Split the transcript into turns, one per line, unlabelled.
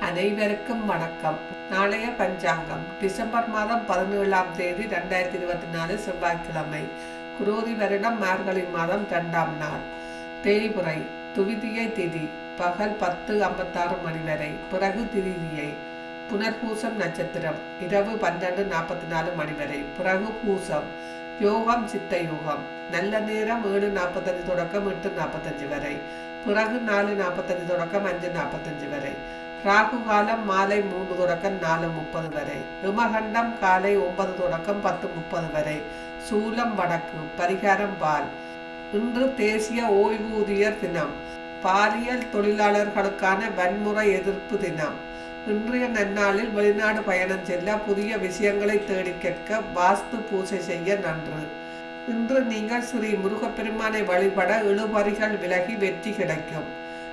அனைவருக்கும் வணக்கம். நாளைய பஞ்சாங்கம். டிசம்பர் மாதம் பதினேழாம் தேதி ரெண்டாயிரத்தி இருபத்தி நாலு செவ்வாய்க்கிழமை. குரோதி வருடம் மார்கழி மாதம் இரண்டாம் நாள். தேய்புரை துவிதியை திதி பகல் பத்து ஐம்பத்தாறு மணி வரை. பிறகு திதியை புனர்பூசம் நட்சத்திரம் இரவு பன்னெண்டு நாற்பத்தி நாலு மணி வரை. பிறகு பூசம் யோகம் சித்த யோகம். நல்ல நேரம் ஏழு நாற்பத்தஞ்சு தொடக்கம் எட்டு நாற்பத்தஞ்சு வரை. பிறகு நாலு நாற்பத்தஞ்சு தொடக்கம் அஞ்சு நாற்பத்தஞ்சு வரை. ராகு காலம் மாலை மூன்று தொடக்கம் நாலு முப்பது வரை. விமகண்டம் காலை ஒன்பது தொடக்கம் பத்து முப்பது வரை. சூலம் வடக்கு பரிகாரம் பால். இன்று தேசிய ஓய்வூதியர் தினம். பாலியல் தொழிலாளர்களுக்கான வன்முறை எதிர்ப்பு தினம். இன்றைய நன்னாளில் வெளிநாடு பயணம் செல்ல புதிய விஷயங்களை தேடி கேட்க வாஸ்து பூஜை செய்ய நன்று. இன்று நீங்கள் ஸ்ரீ முருகப்பெருமானை வழிபட இழுபறிகள் விலகி வெற்றி கிடைக்கும்.